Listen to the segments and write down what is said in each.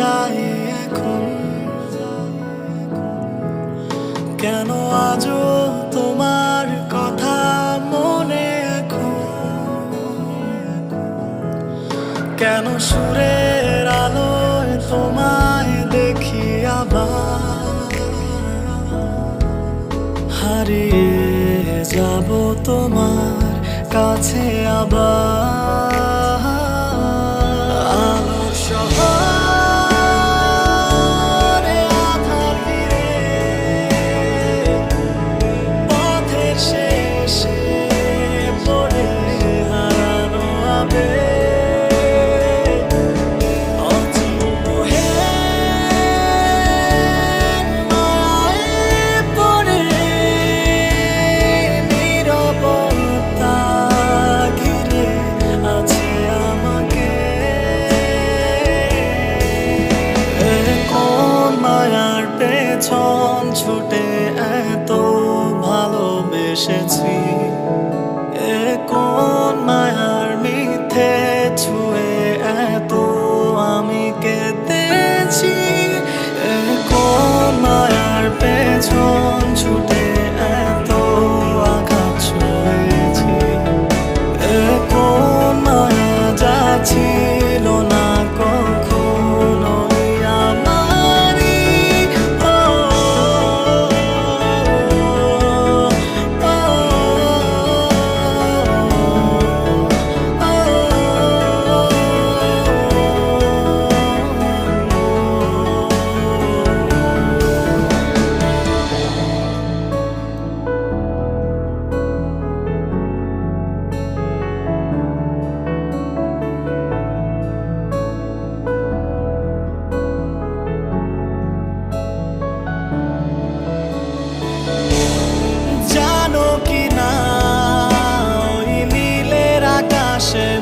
যায় এখন। কেন আজও তোমার কথা মনে এখন? কেন সুরের আলোয় তোমায় দেখি আবার? হারিয়ে যাব তোমার কাছে আবার। ছুটে এত ভালোবেসেছি। passion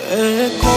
Echo